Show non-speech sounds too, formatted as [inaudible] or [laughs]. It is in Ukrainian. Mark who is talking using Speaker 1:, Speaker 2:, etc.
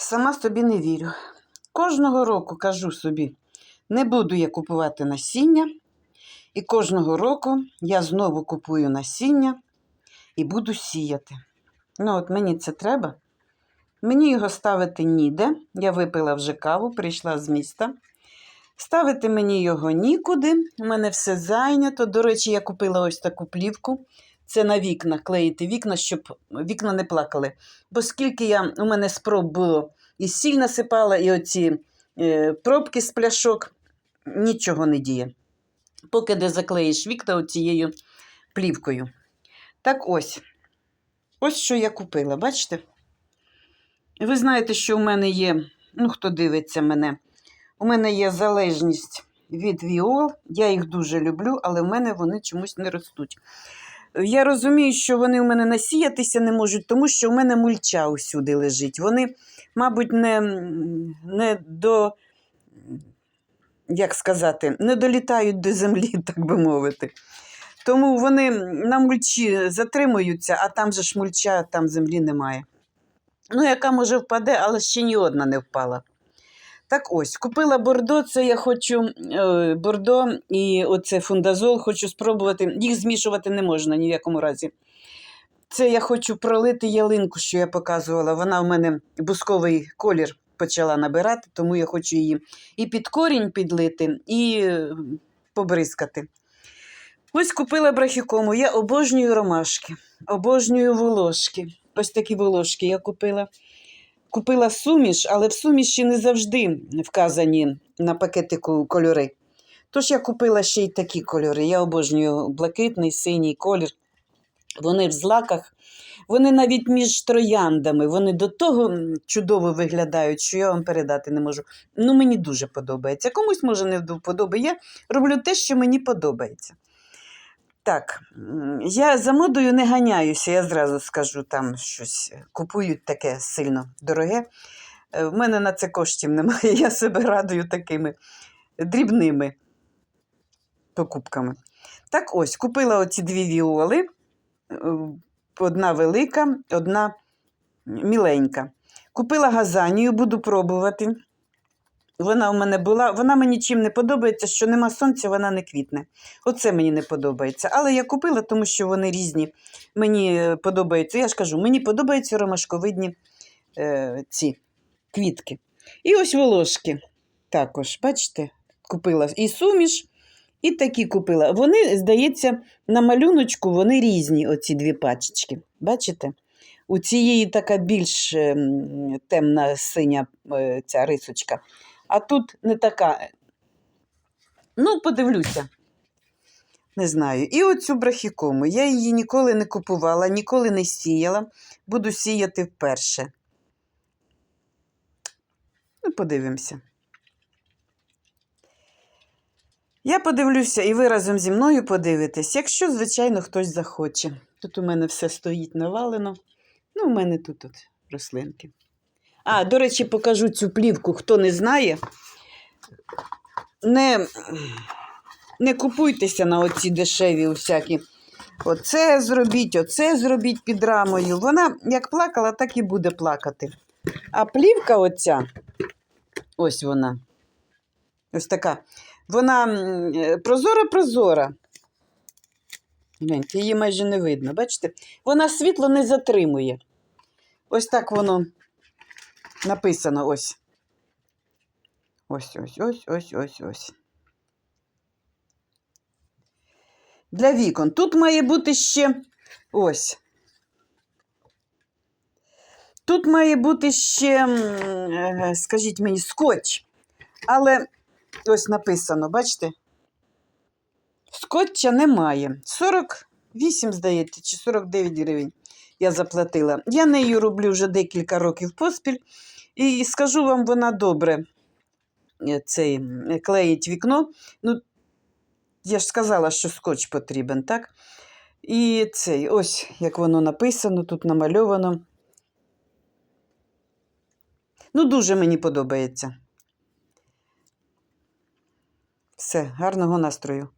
Speaker 1: Сама собі не вірю. Кожного року кажу собі, не буду я купувати насіння. І кожного року я знову купую насіння і буду сіяти. Ну, от мені це треба. Мені його ставити ніде. Я випила вже каву, прийшла з міста. Ставити мені його нікуди. У мене все зайнято. До речі, я купила ось таку плівку. Це на вікна, клеїти вікна, щоб вікна не плакали. Бо скільки я, у мене спроб було і сіль насипала, і оці е, пробки з пляшок, нічого не діє. Поки не заклеїш вікна оцією плівкою. Так ось. Ось що я купила, бачите? Ви знаєте, що у мене є, ну, хто дивиться мене, у мене є залежність від віол. Я їх дуже люблю, але в мене вони чомусь не ростуть. Я розумію, що вони у мене насіятися не можуть, тому що у мене мульча усюди лежить. Вони, мабуть, не, не до, як сказати, не долітають до землі, [laughs] так би мовити. Тому вони на мульчі затримуються, а там же ж мульча, там землі немає. Ну, яка може впаде, але ще ні одна не впала. Так ось, купила бордо, це я хочу е, бордо і оце фундазол хочу спробувати. Їх змішувати не можна ні в якому разі. Це я хочу пролити ялинку, що я показувала. Вона в мене бусковий колір почала набирати, тому я хочу її і під корінь підлити, і е, побризкати. Ось купила брахікому. Я обожнюю ромашки, обожнюю волошки. Ось такі волошки я купила. Купила суміш, але в суміші не завжди вказані на пакетику кольори. Тож я купила ще й такі кольори. Я обожнюю блакитний, синій колір. Вони в злаках, вони навіть між трояндами, вони до того чудово виглядають, що я вам передати не можу. Ну, мені дуже подобається. Комусь може не вподобає. Я роблю те, що мені подобається. Так, я за модою не ганяюся, я зразу скажу, там щось купують таке сильно дороге. Е, В мене на це коштів немає, [laughs] я себе радую такими дрібними покупками. Так ось, купила оці дві віоли, е, одна велика, одна міленька. Купила газанію, буду пробувати. Вона у мене була, вона мені чим не подобається, що нема сонця, вона не квітне. Оце мені не подобається. Але я купила, тому що вони різні. Мені е, подобаються, я ж кажу, мені подобаються ромашковидні е, ці квітки. І ось волошки. Також, бачите, купила і суміш, і такі купила. Вони, здається, на малюночку вони різні, оці дві пачечки. Бачите? У цієї така більш ем, темна синя е, ця рисочка. А тут не така. Ну, подивлюся. Не знаю. І оцю брахікому. Я її ніколи не купувала, ніколи не сіяла. Буду сіяти вперше. Ну, подивимося. Я подивлюся, і ви разом зі мною подивитесь, якщо, звичайно, хтось захоче. Тут у мене все стоїть навалено. Ну, у мене тут от рослинки. А, до речі, покажу цю плівку, хто не знає. Не, не купуйтеся на оці дешеві всякі. Оце зробіть, оце зробіть під рамою. Вона як плакала, так і буде плакати. А плівка оця, ось вона. Ось така. Вона прозора-прозора. Її майже не видно. Бачите? Вона світло не затримує. Ось так воно написано ось. Ось, ось, ось, ось, ось, ось. Для вікон. Тут має бути ще ось. Тут має бути ще, е, скажіть мені, скотч. Але ось написано, бачите? Скотча немає. 48, здається, чи 49 гривень я заплатила. Я нею роблю вже декілька років поспіль. І скажу вам, вона добре е, цей, клеїть вікно. Ну, я ж сказала, що скотч потрібен, так? І цей, ось як воно написано, тут намальовано. Ну, дуже мені подобається. Все, гарного настрою.